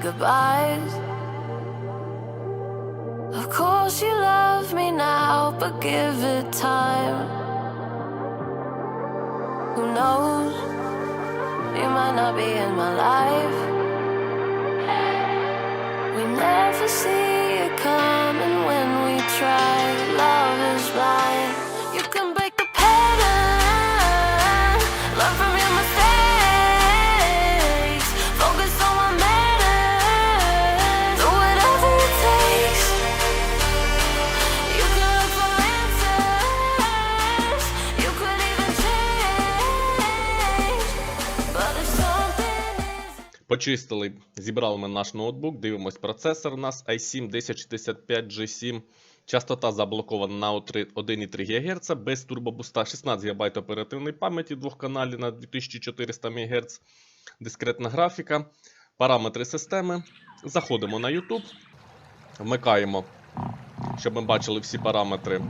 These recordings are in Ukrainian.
goodbyes. Of course, you love me now, but give it time. Who knows? You might not be in my life. We never see it coming Почистили, зібрали ми наш ноутбук, дивимось процесор у нас i7 1065 G7. Частота заблокована на 1,3 ГГц без турбобуста, 16 ГБ оперативної пам'яті двохканалі на 2400 МГц. Дискретна графіка, параметри системи. Заходимо на YouTube, вмикаємо, щоб ми бачили всі параметри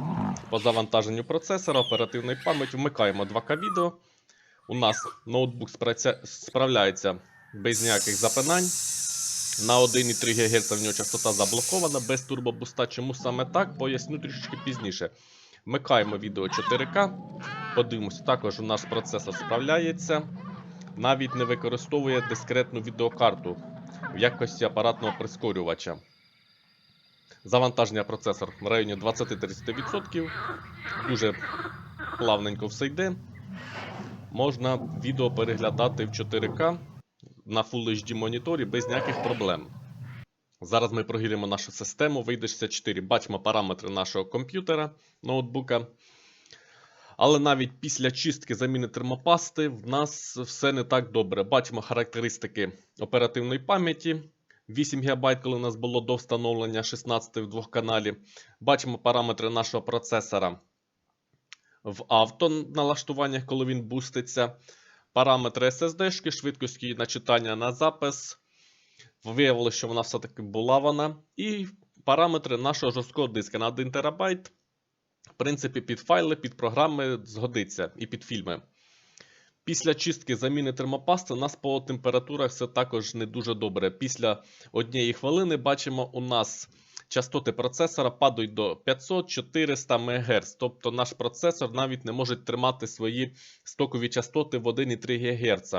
по завантаженню процесора, оперативної пам'яті. Вмикаємо 2К відео. У нас ноутбук справляється без ніяких запинань. На 1,3 ГГц в нього частота заблокована без турбобуста. Чому саме так? Поясню трішечки пізніше. Вмикаємо відео 4К. Подивимося, також у наш процесор справляється. Навіть не використовує дискретну відеокарту в якості апаратного прискорювача. Завантаження процесор в районі 20-30%. Дуже плавненько все йде. Можна відео переглядати в 4К на Full HD моніторі без ніяких проблем. Зараз ми прогіримо нашу систему, вийде 64. Бачимо параметри нашого комп'ютера, ноутбука. Але навіть після чистки заміни термопасти в нас все не так добре. Бачимо характеристики оперативної пам'яті. 8 ГБ, коли у нас було до встановлення 16 в двохканалі. Бачимо параметри нашого процесора в автоналаштуваннях, коли він буститься. Параметри SSD, швидкості начитання на запис. Виявилося, що вона все-таки була вона. І параметри нашого жорсткого диска на 1 ТБ. В принципі, під файли, під програми згодиться і під фільми. Після чистки заміни термопасти у нас по температурах все також не дуже добре. Після однієї хвилини бачимо, у нас частоти процесора падають до 500-400 МГц. Тобто наш процесор навіть не може тримати свої стокові частоти в 1,3 ГГц.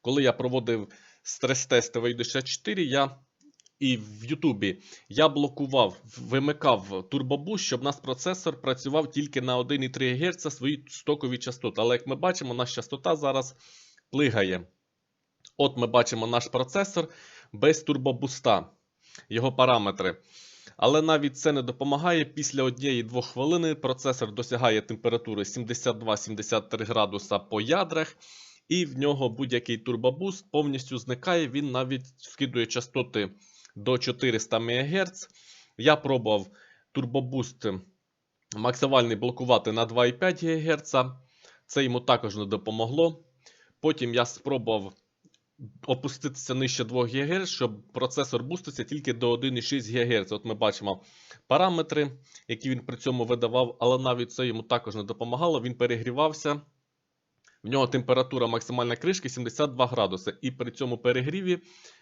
Коли я проводив стрес-тести Windows 64, я і в Ютубі я блокував, вимикав турбобуст, щоб наш процесор працював тільки на 1,3 ГГц свої стокові частоти. Але як ми бачимо, наша частота зараз плигає. От ми бачимо наш процесор без турбобуста, його параметри. Але навіть це не допомагає. Після однієї-двох хвилини процесор досягає температури 72-73 градуса по ядрах, і в нього будь-який турбобуст повністю зникає. Він навіть скидує частоти до 400 МГц. Я пробував турбобуст максимальний блокувати на 2,5 ГГц. Це йому також не допомогло. Потім я спробував опуститися нижче 2 ГГц, щоб процесор бустився тільки до 1,6 ГГц. От ми бачимо параметри, які він при цьому видавав, але навіть це йому також не допомагало. Він перегрівався. В нього температура максимальна кришки 72 градуси. І при цьому перегріві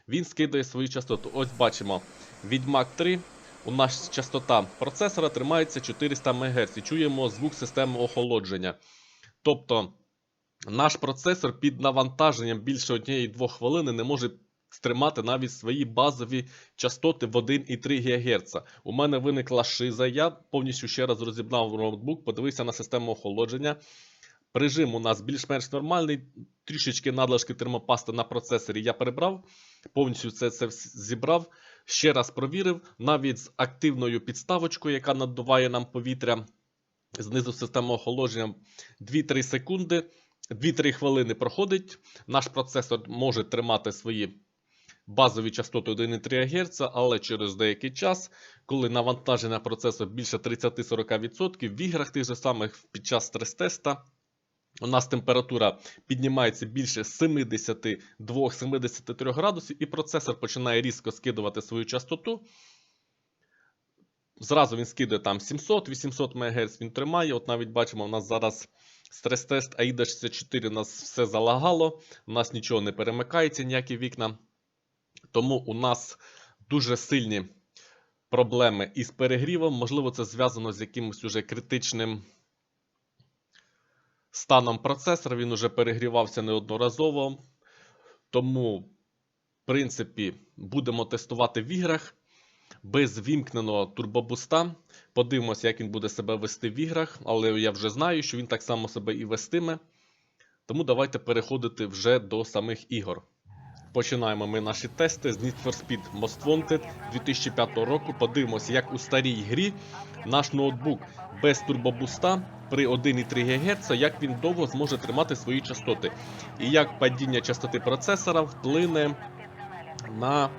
він скидає свою частоту. Ось бачимо Відьмак 3. У нас частота процесора тримається 400 МГц і чуємо звук системи охолодження. Тобто наш процесор під навантаженням більше 1-2 хвилини не може стримати навіть свої базові частоти в 1,3 ГГц. У мене виникла шиза. Я повністю ще раз розібрав ноутбук, подивився на систему охолодження. Режим у нас більш-менш нормальний, трішечки надлишки термопасти на процесорі я перебрав, повністю це, це зібрав. Ще раз провірив, навіть з активною підставочкою, яка надуває нам повітря знизу системи охолодження 2-3 секунди, 2-3 хвилини проходить. Наш процесор може тримати свої базові частоти 1,3 ГГц, але через деякий час, коли навантаження процесора більше 30-40%, в іграх тих же самих під час стрес-теста у нас температура піднімається більше 72-73 градусів, і процесор починає різко скидувати свою частоту. Зразу він скидає там 700-800 МГц, він тримає. От навіть бачимо, у нас зараз стрес-тест AIDA 64, у нас все залагало, у нас нічого не перемикається, ніякі вікна. Тому у нас дуже сильні проблеми із перегрівом. Можливо, це зв'язано з якимось уже критичним станом процесора. Він уже перегрівався неодноразово. Тому, в принципі, будемо тестувати в іграх без вімкненого турбобуста. Подивимося, як він буде себе вести в іграх, але я вже знаю, що він так само себе і вестиме. Тому давайте переходити вже до самих ігор. Починаємо ми наші тести з Need for Speed Most Wanted 2005 року. Подивимося, як у старій грі наш ноутбук без турбобуста при 1,3 ГГц, як він довго зможе тримати свої частоти. І як падіння частоти процесора вплине на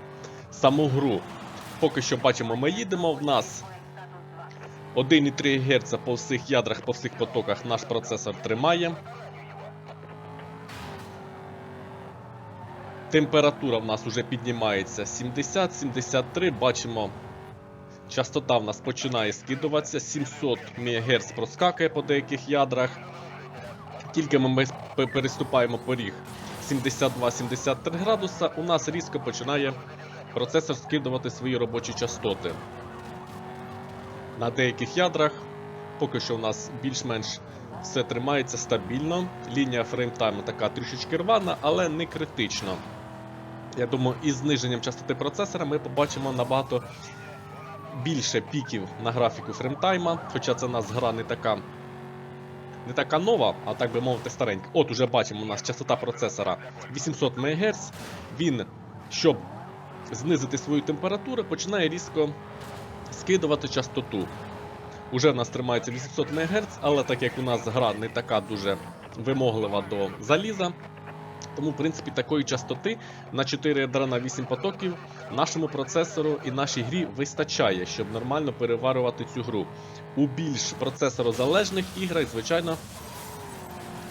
саму гру. Поки що бачимо, ми їдемо. В нас 1,3 ГГц по всіх ядрах, по всіх потоках наш процесор тримає. Температура в нас вже піднімається 70-73. Бачимо, частота в нас починає скидуватися. 700 МГц проскакує по деяких ядрах. Тільки ми переступаємо поріг 72-73 градуса, у нас різко починає процесор скидувати свої робочі частоти. На деяких ядрах поки що у нас більш-менш все тримається стабільно. Лінія фреймтайму така трішечки рвана, але не критично. Я думаю, із зниженням частоти процесора ми побачимо набагато більше піків на графіку фреймтайма, хоча це у нас гра не така. Не така нова, а так би мовити, старенька. От уже бачимо, у нас частота процесора 800 МГц. Він, щоб знизити свою температуру, починає різко скидувати частоту. Уже в нас тримається 800 МГц, але так як у нас гра не така дуже вимоглива до заліза, тому, в принципі, такої частоти на 4 ядра на 8 потоків нашому процесору і нашій грі вистачає, щоб нормально переварювати цю гру. У більш процесорозалежних іграх, звичайно,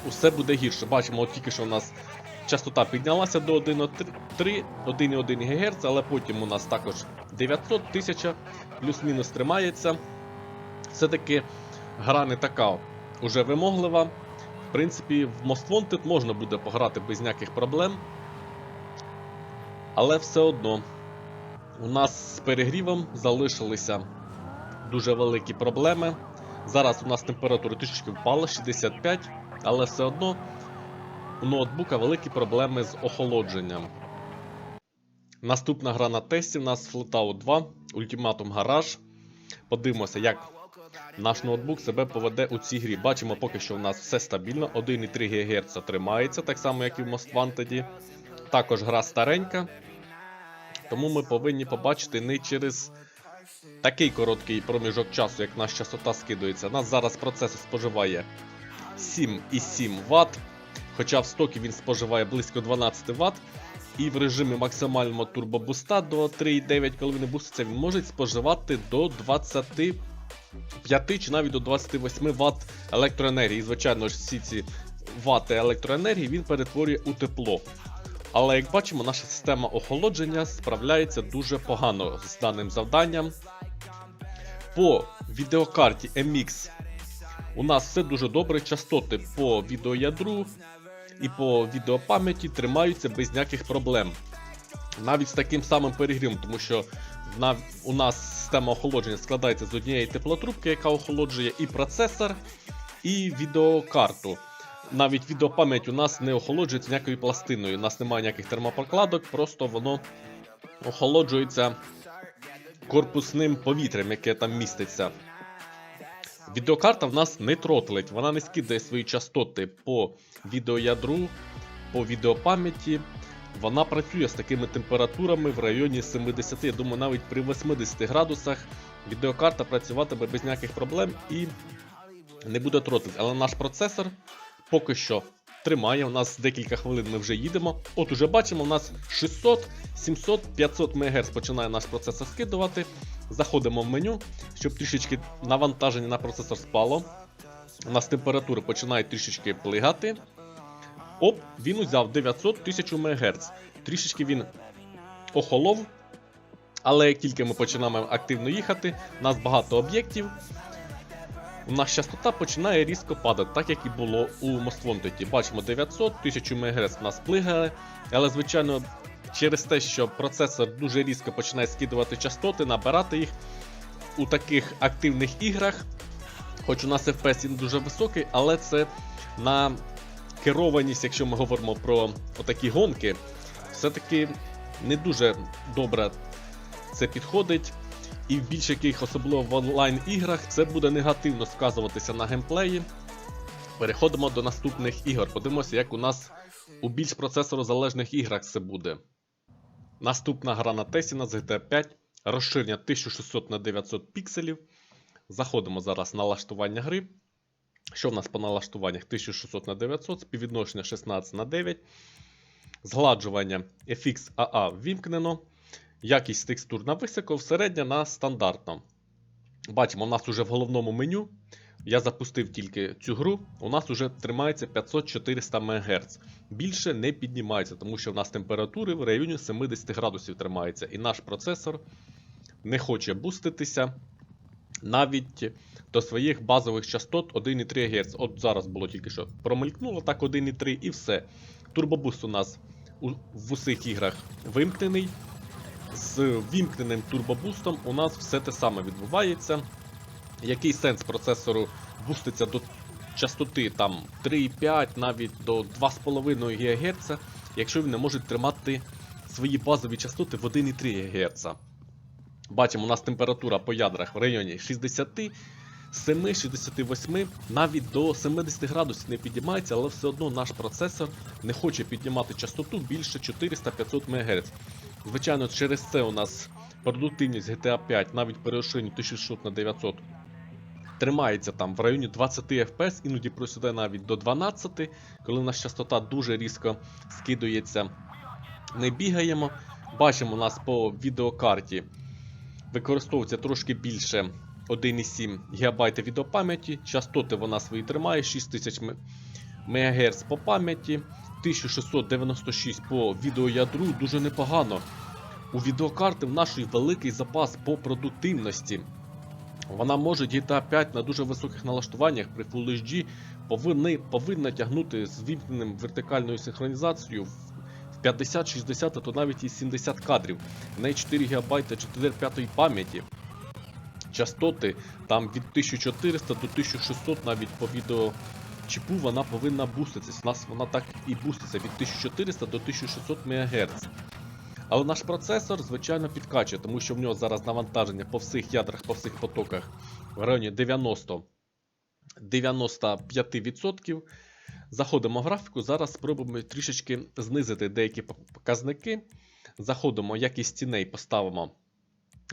усе буде гірше. Бачимо, от тільки що у нас частота піднялася до 1,3 1,1 ГГц, але потім у нас також 900 1000 плюс-мінус тримається. Все-таки гра не така уже вимоглива. В принципі, в Most Wanted можна буде пограти без ніяких проблем. Але все одно у нас з перегрівом залишилися дуже великі проблеми. Зараз у нас температура трішечки впала 65, але все одно у ноутбука великі проблеми з охолодженням. Наступна гра на тесті у нас Flatout 2 Ultimatum Garage. Подивимося, як наш ноутбук себе поведе у цій грі. Бачимо поки що у нас все стабільно. 1,3 ГГц тримається, так само, як і в Most Wanted. Також гра старенька. Тому ми повинні побачити не через такий короткий проміжок часу, як наша частота скидується. У нас зараз процесор споживає 7,7 Вт. Хоча в стокі він споживає близько 12 Вт. І в режимі максимального турбобуста до 3,9, коли він буститься, він може споживати до 25 чи навіть до 28 Вт електроенергії. І, звичайно ж, всі ці вати електроенергії він перетворює у тепло. Але як бачимо, наша система охолодження справляється дуже погано з даним завданням. По відеокарті MX у нас все дуже добре. Частоти по відеоядру і по відеопам'яті тримаються без ніяких проблем. Навіть з таким самим перегрівом, тому що у нас система охолодження складається з однієї теплотрубки, яка охолоджує і процесор, і відеокарту. Навіть відеопам'ять у нас не охолоджується ніякою пластиною. У нас немає ніяких термопрокладок, просто воно охолоджується корпусним повітрям, яке там міститься. Відеокарта в нас не тротлить, вона не скидає свої частоти по відеоядру, по відеопам'яті. Вона працює з такими температурами в районі 70, я думаю, навіть при 80 градусах відеокарта працюватиме без ніяких проблем і не буде тротлити. Але наш процесор поки що тримає. У нас декілька хвилин ми вже їдемо. От уже бачимо, у нас 600, 700, 500 МГц починає наш процесор скидувати. Заходимо в меню, щоб трішечки навантаження на процесор спало. У нас температури починають трішечки плигати. Оп, він узяв 900 1000 МГц. Трішечки він охолов. Але як тільки ми починаємо активно їхати, у нас багато об'єктів. У нас частота починає різко падати, так як і було у Wanted. Бачимо 900, 1000 МГц в нас плигає, але звичайно через те, що процесор дуже різко починає скидувати частоти, набирати їх у таких активних іграх. Хоч у нас FPS не дуже високий, але це на керованість, якщо ми говоримо про отакі гонки, все-таки не дуже добре це підходить. І в більш яких, особливо в онлайн-іграх, це буде негативно сказуватися на геймплеї. Переходимо до наступних ігор. Подивимося, як у нас у більш процесорозалежних іграх це буде. Наступна гра на Тесі на GTA 5. Розширення 1600 на 900 пікселів. Заходимо зараз на налаштування гри. Що в нас по налаштуваннях 1600 на 900, співвідношення 16 на 9. Згладжування FX AA ввімкнено. Якість текстур на високо, середня на стандартно. Бачимо, у нас уже в головному меню. Я запустив тільки цю гру. У нас уже тримається 500-400 МГц. Більше не піднімається, тому що в нас температури в районі 70 градусів тримається. І наш процесор не хоче буститися навіть до своїх базових частот 1,3 Гц. От зараз було тільки що промелькнуло так 1,3 і все. Турбобуст у нас в усіх іграх вимкнений. З вімкненим турбобустом у нас все те саме відбувається. Який сенс процесору буститься до частоти там 3,5 навіть до 2,5 ГГц, якщо він не може тримати свої базові частоти в 1,3 ГГц. Бачимо, у нас температура по ядрах в районі 67, 68, навіть до 70 градусів не підіймається, але все одно наш процесор не хоче піднімати частоту більше 400-500 МГц. Звичайно, через це у нас продуктивність GTA 5 навіть при 1600 на 900 тримається там в районі 20 FPS, іноді просідає навіть до 12, коли нас частота дуже різко скидується. Не бігаємо. Бачимо, у нас по відеокарті використовується трошки більше 1,7 ГБ відеопам'яті. Частоти вона свої тримає, 6000 МГц по пам'яті, 1696 по відеоядру, дуже непогано. У відеокарти в нашої великий запас по продуктивності. Вона може GTA 5 на дуже високих налаштуваннях при Full HD повинна, повинна тягнути з вімкненим вертикальною синхронізацією в в 50, 60, а то навіть і 70 кадрів. В неї 4 ГБ 4 5 пам'яті. Частоти там від 1400 до 1600 навіть по відео чіпу вона повинна буститися. У нас вона так і буститься від 1400 до 1600 МГц. Але наш процесор, звичайно, підкачує, тому що в нього зараз навантаження по всіх ядрах, по всіх потоках в районі 90 95%. Заходимо в графіку. Зараз спробуємо трішечки знизити деякі показники. Заходимо, якість ціней поставимо.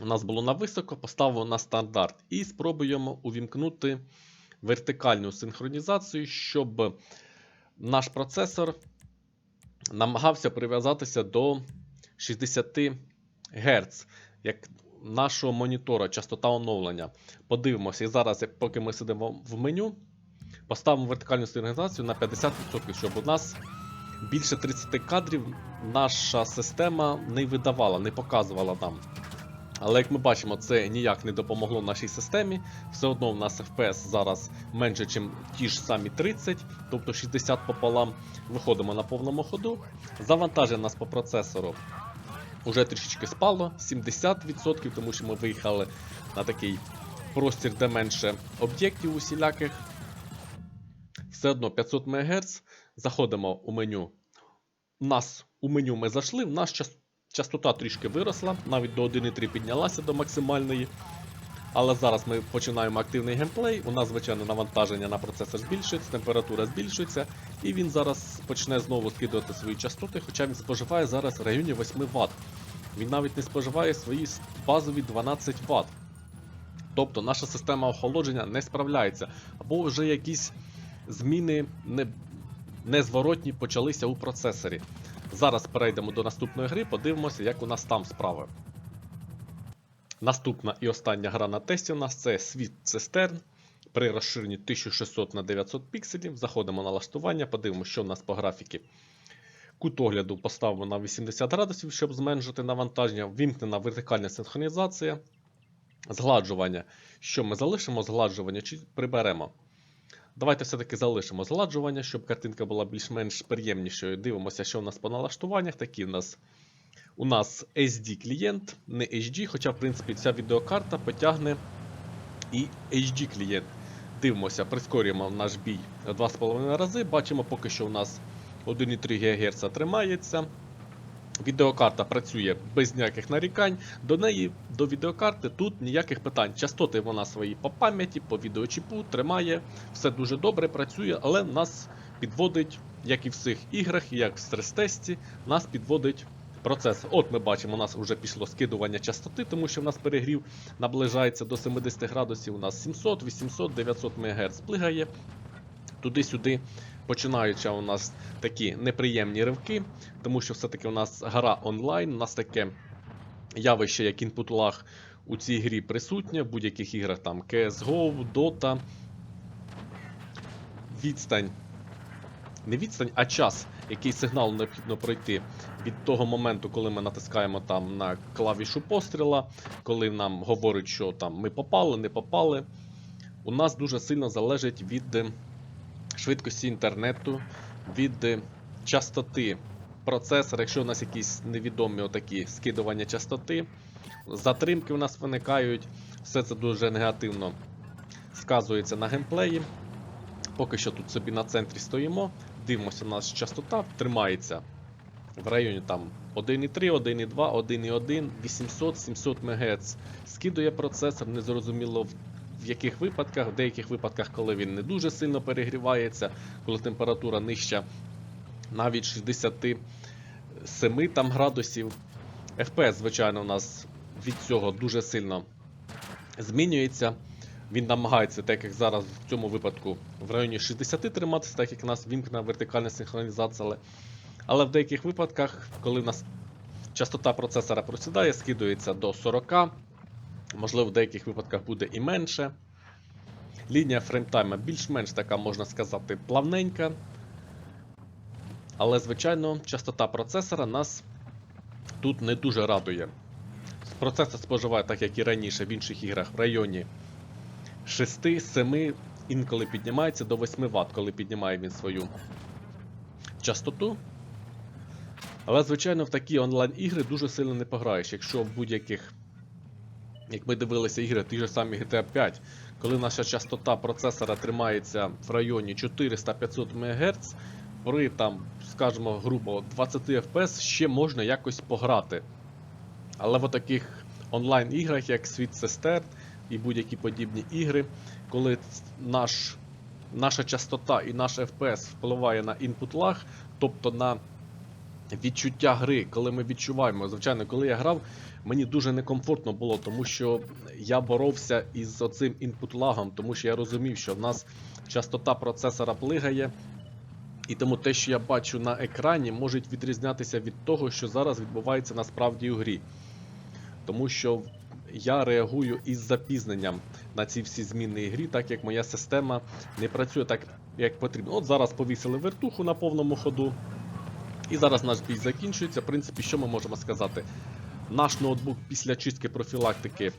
У нас було на високо, поставимо на стандарт. І спробуємо увімкнути вертикальну синхронізацію, щоб наш процесор намагався прив'язатися до 60 Гц, як нашого монітора, частота оновлення. Подивимося, і зараз, поки ми сидимо в меню, поставимо вертикальну синхронізацію на 50%, щоб у нас більше 30 кадрів наша система не видавала, не показувала нам. Але як ми бачимо, це ніяк не допомогло нашій системі. Все одно в нас FPS зараз менше, ніж ті ж самі 30, тобто 60 пополам. Виходимо на повному ходу. Завантаження нас по процесору вже трішечки спало, 70%, тому що ми виїхали на такий простір, де менше об'єктів усіляких. Все одно 500 МГц. Заходимо у меню. У нас у меню ми зайшли, в нас час, частота трішки виросла, навіть до 1,3 піднялася до максимальної. Але зараз ми починаємо активний геймплей. У нас, звичайно, навантаження на процесор збільшується, температура збільшується, і він зараз почне знову скидувати свої частоти, хоча він споживає зараз в районі 8 Вт. Він навіть не споживає свої базові 12 Вт. Тобто наша система охолодження не справляється. Або вже якісь зміни не, незворотні почалися у процесорі. Зараз перейдемо до наступної гри, подивимося, як у нас там справи. Наступна і остання гра на тесті у нас це світ цистерн. При розширенні 1600 на 900 пікселів. Заходимо на налаштування, подивимося, що у нас по графіки. Кут огляду поставимо на 80 градусів, щоб зменшити навантаження. Вімкнена вертикальна синхронізація. Згладжування. Що ми залишимо? Згладжування чи приберемо? Давайте все-таки залишимо згладжування, щоб картинка була більш-менш приємнішою. Дивимося, що у нас по налаштуваннях. Такі у нас у нас SD клієнт, не HD, хоча, в принципі, ця відеокарта потягне і HD клієнт. Дивимося, прискорюємо наш бій 2,5 рази. Бачимо, поки що у нас 1,3 ГГц тримається. Відеокарта працює без ніяких нарікань. До неї, до відеокарти, тут ніяких питань. Частоти вона свої по пам'яті, по відеочіпу тримає, все дуже добре працює, але нас підводить, як і в всіх іграх, як в стрес-тесті, нас підводить процес. От ми бачимо, у нас вже пішло скидування частоти, тому що в нас перегрів наближається до 70 градусів. У нас 700, 800, 900 МГц плигає. Туди-сюди починаються у нас такі неприємні ривки, тому що все-таки у нас гра онлайн, у нас таке явище, як lag у цій грі присутнє, в будь-яких іграх там CSGO, Dota. Відстань. Не відстань, а час, який сигнал необхідно пройти від того моменту, коли ми натискаємо там на клавішу постріла, коли нам говорять, що там ми попали, не попали. У нас дуже сильно залежить від швидкості інтернету, від е, частоти процесора, якщо у нас якісь невідомі отакі скидування частоти, затримки у нас виникають, все це дуже негативно сказується на геймплеї. Поки що тут собі на центрі стоїмо, дивимося, у нас частота тримається в районі там 1,3, 1,2, 1,1, 800-700 МГц. Скидує процесор, незрозуміло в в яких випадках, в деяких випадках, коли він не дуже сильно перегрівається, коли температура нижча навіть 67 там градусів. FPS, звичайно, у нас від цього дуже сильно змінюється. Він намагається, так як зараз в цьому випадку, в районі 60 триматися, так як у нас вімкнена вертикальна синхронізація. Але, але в деяких випадках, коли в нас частота процесора просідає, скидується до 40. Можливо, в деяких випадках буде і менше. Лінія фреймтайма більш-менш така, можна сказати, плавненька. Але, звичайно, частота процесора нас тут не дуже радує. Процесор споживає, так як і раніше в інших іграх, в районі 6-7, інколи піднімається до 8 Вт, коли піднімає він свою частоту. Але, звичайно, в такі онлайн-ігри дуже сильно не пограєш, якщо в будь-яких як ми дивилися ігри, ті ж самі GTA 5, коли наша частота процесора тримається в районі 400-500 МГц, при там, скажімо, грубо 20 FPS ще можна якось пограти. Але в таких онлайн-іграх, як Світ Сестер і будь-які подібні ігри, коли наш, наша частота і наш FPS впливає на input lag, тобто на відчуття гри, коли ми відчуваємо, звичайно, коли я грав, мені дуже некомфортно було, тому що я боровся із оцим інпут-лагом, тому що я розумів, що в нас частота процесора плигає. І тому те, що я бачу на екрані, може відрізнятися від того, що зараз відбувається насправді у грі. Тому що я реагую із запізненням на ці всі зміни грі, так як моя система не працює так, як потрібно. От зараз повісили вертуху на повному ходу. І зараз наш бій закінчується. В принципі, що ми можемо сказати? Наш ноутбук після чистки профілактики,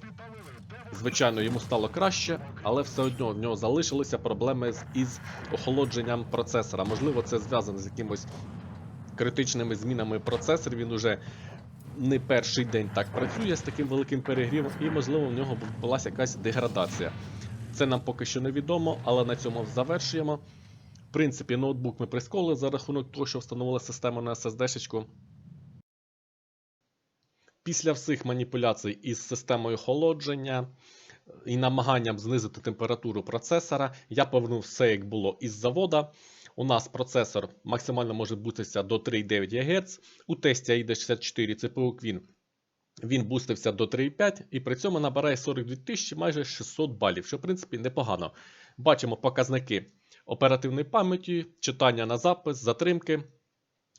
звичайно, йому стало краще, але все одно в нього залишилися проблеми із охолодженням процесора. Можливо, це зв'язано з якимось критичними змінами процесорів. Він уже не перший день так працює з таким великим перегрівом, і, можливо, в нього відбулася якась деградація. Це нам поки що невідомо, але на цьому завершуємо. Принципі, ноутбук ми присколи за рахунок того, що встановили систему на SSD-шечку. Після всіх маніпуляцій із системою охолодження і намаганням знизити температуру процесора, я повернув все, як було із завода. У нас процесор максимально може бутися до 3,9 ГГц. У тесті AID64 CPU Queen він бустився до 3,5 і при цьому набирає 42 тисячі майже 600 балів, що в принципі непогано. Бачимо показники оперативної пам'яті, читання на запис, затримки.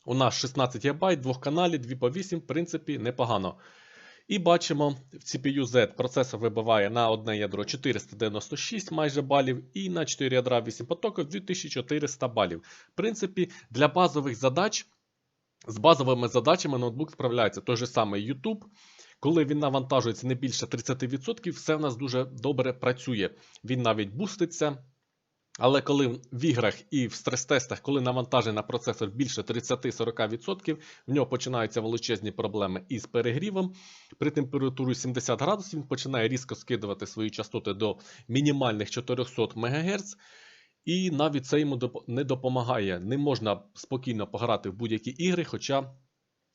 У нас 16 ГБ, двох каналів, 2 по 8, в принципі, непогано. І бачимо, в CPU-Z процесор вибиває на одне ядро 496 майже балів, і на 4 ядра 8 потоків 2400 балів. В принципі, для базових задач, з базовими задачами ноутбук справляється той же самий YouTube. Коли він навантажується не більше 30%, все в нас дуже добре працює. Він навіть буститься. Але коли в іграх і в стрес-тестах, коли навантаження на процесор більше 30-40%, в нього починаються величезні проблеми із перегрівом. При температурі 70 градусів він починає різко скидувати свої частоти до мінімальних 400 МГц. І навіть це йому не допомагає. Не можна спокійно пограти в будь-які ігри, хоча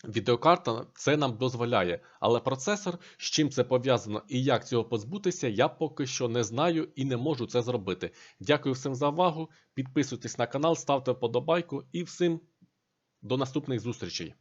відеокарта це нам дозволяє. Але процесор, з чим це пов'язано і як цього позбутися, я поки що не знаю і не можу це зробити. Дякую всім за увагу. Підписуйтесь на канал, ставте вподобайку і всім до наступних зустрічей.